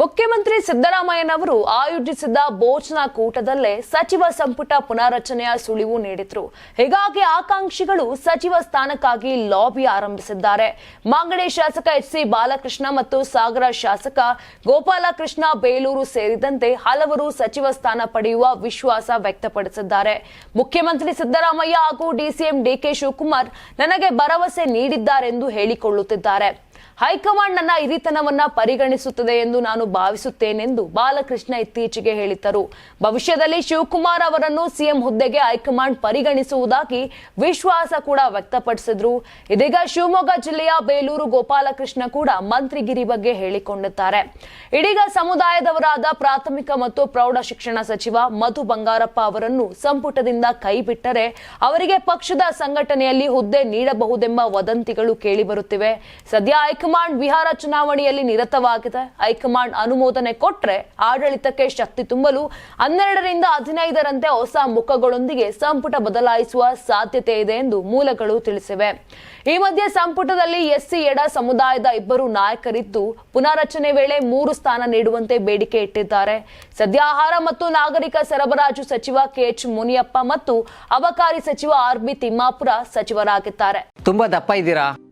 ಮುಖ್ಯಮಂತ್ರಿ ಸಿದ್ದರಾಮಯ್ಯನವರು ಆಯೋಜಿಸಿದ್ದ ಭೋಜನ ಕೂಟದಲ್ಲೇ ಸಚಿವ ಸಂಪುಟ ಪುನಾರಚನೆಯ ಸುಳಿವು ನೀಡಿದ್ರು. ಹೀಗಾಗಿ ಆಕಾಂಕ್ಷಿಗಳು ಸಚಿವ ಸ್ಥಾನಕ್ಕಾಗಿ ಲಾಬಿ ಆರಂಭಿಸಿದ್ದಾರೆ. ಮಾಂಗಡಿ ಶಾಸಕ ಎಚ್ ಸಿ ಬಾಲಕೃಷ್ಣ ಮತ್ತು ಸಾಗರ ಶಾಸಕ ಗೋಪಾಲಕೃಷ್ಣ ಬೇಲೂರು ಸೇರಿದಂತೆ ಹಲವರು ಸಚಿವ ಸ್ಥಾನ ಪಡೆಯುವ ವಿಶ್ವಾಸ ವ್ಯಕ್ತಪಡಿಸಿದ್ದಾರೆ. ಮುಖ್ಯಮಂತ್ರಿ ಸಿದ್ದರಾಮಯ್ಯ ಹಾಗೂ ಡಿಸಿಎಂ ಡಿಕೆ ಶಿವಕುಮಾರ್ ನನಗೆ ಭರವಸೆ ನೀಡಿದ್ದಾರೆಂದು ಹೇಳಿಕೊಳ್ಳುತ್ತಿದ್ದಾರೆ. ಹೈಕಮಾಂಡ್ ನನ್ನ ಹಿರಿತನವನ್ನ ಪರಿಗಣಿಸುತ್ತದೆ ಎಂದು ನಾನು ಭಾವಿಸುತ್ತೇನೆಂದು ಬಾಲಕೃಷ್ಣ ಇತ್ತೀಚೆಗೆ ಹೇಳಿದ್ದರು. ಭವಿಷ್ಯದಲ್ಲಿ ಶಿವಕುಮಾರ್ ಅವರನ್ನು ಸಿಎಂ ಹುದ್ದೆಗೆ ಹೈಕಮಾಂಡ್ ಪರಿಗಣಿಸುವುದಾಗಿ ವಿಶ್ವಾಸ ಕೂಡ ವ್ಯಕ್ತಪಡಿಸಿದ್ರು. ಇದೀಗ ಶಿವಮೊಗ್ಗ ಜಿಲ್ಲೆಯ ಬೇಲೂರು ಗೋಪಾಲಕೃಷ್ಣ ಕೂಡ ಮಂತ್ರಿಗಿರಿ ಬಗ್ಗೆ ಹೇಳಿಕೊಂಡಿದ್ದಾರೆ. ಇದೀಗ ಸಮುದಾಯದವರಾದ ಪ್ರಾಥಮಿಕ ಮತ್ತು ಪ್ರೌಢ ಶಿಕ್ಷಣ ಸಚಿವ ಮಧು ಬಂಗಾರಪ್ಪ ಅವರನ್ನು ಸಂಪುಟದಿಂದ ಕೈಬಿಟ್ಟರೆ ಅವರಿಗೆ ಪಕ್ಷದ ಸಂಘಟನೆಯಲ್ಲಿ ಹುದ್ದೆ ನೀಡಬಹುದೆಂಬ ವದಂತಿಗಳು ಕೇಳಿಬರುತ್ತಿವೆ ಸದ್ಯ ಹೈಕಮಾಂಡ್ ಬಿಹಾರ ಚುನಾವಣೆಯಲ್ಲಿ ನಿರತವಾಗಿದೆ. ಹೈಕಮಾಂಡ್ ಅನುಮೋದನೆ ಕೊಟ್ರೆ ಆಡಳಿತಕ್ಕೆ ಶಕ್ತಿ ತುಂಬಲು ಹನ್ನೆರಡರಿಂದ ಹದಿನೈದರಂತೆ ಹೊಸ ಮುಖಗಳೊಂದಿಗೆ ಸಂಪುಟ ಬದಲಾಯಿಸುವ ಸಾಧ್ಯತೆ ಇದೆ ಎಂದು ಮೂಲಗಳು ತಿಳಿಸಿವೆ. ಈ ಮಧ್ಯೆ ಸಂಪುಟದಲ್ಲಿ ಎಸ್ಸಿ, ಎಡ ಸಮುದಾಯದ ಇಬ್ಬರು ನಾಯಕರಿದ್ದು ಪುನಾರಚನೆ ವೇಳೆ ಮೂರು ಸ್ಥಾನ ನೀಡುವಂತೆ ಬೇಡಿಕೆ ಇಟ್ಟಿದ್ದಾರೆ. ಸದ್ಯ ಆಹಾರ ಮತ್ತು ನಾಗರಿಕ ಸರಬರಾಜು ಸಚಿವ ಕೆಎಚ್ ಮುನಿಯಪ್ಪ ಮತ್ತು ಅಬಕಾರಿ ಸಚಿವ ಆರ್ ಬಿ ತಿಮ್ಮಾಪುರ ಸಚಿವರಾಗಿದ್ದಾರೆ. ತುಂಬಾ ದಪ್ಪ ಇದ್ದೀರಾ?